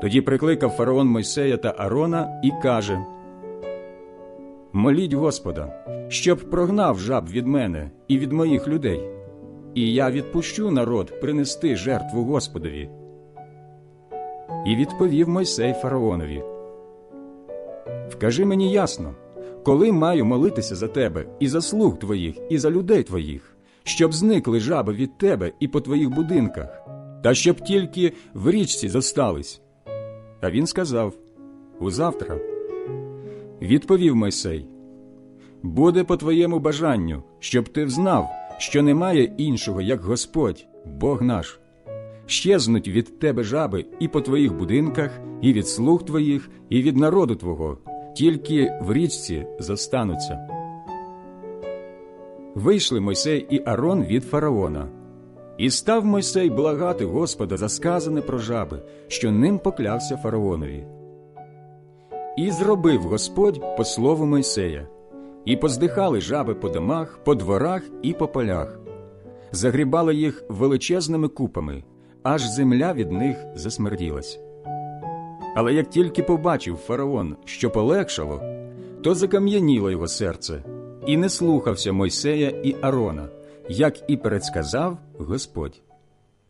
Тоді прикликав фараон Мойсея та Арона і каже: Моліть Господа, щоб прогнав жаб від мене і від моїх людей, і я відпущу народ принести жертву Господові. І відповів Мойсей фараонові: Вкажи мені ясно, коли маю молитися за тебе і за слуг твоїх, і за людей твоїх, щоб зникли жаби від тебе і по твоїх будинках, та щоб тільки в річці зостались. А він сказав Узавтра. Відповів Мойсей: Буде по твоєму бажанню, щоб ти взнав, що немає іншого, як Господь, Бог наш. Щезнуть від тебе жаби і по твоїх будинках, і від слуг твоїх, і від народу твого, тільки в річці зостануться. Вийшли Мойсей і Арон від фараона. І став Мойсей благати Господа за сказане про жаби, що ним поклявся фараонові. І зробив Господь по слову Мойсея, і поздихали жаби по домах, по дворах і по полях, загрібали їх величезними купами, аж земля від них засмерділась. Але як тільки побачив фараон, що полегшало, то закам'яніло його серце, і не слухався Мойсея і Арона, як і передсказав Господь.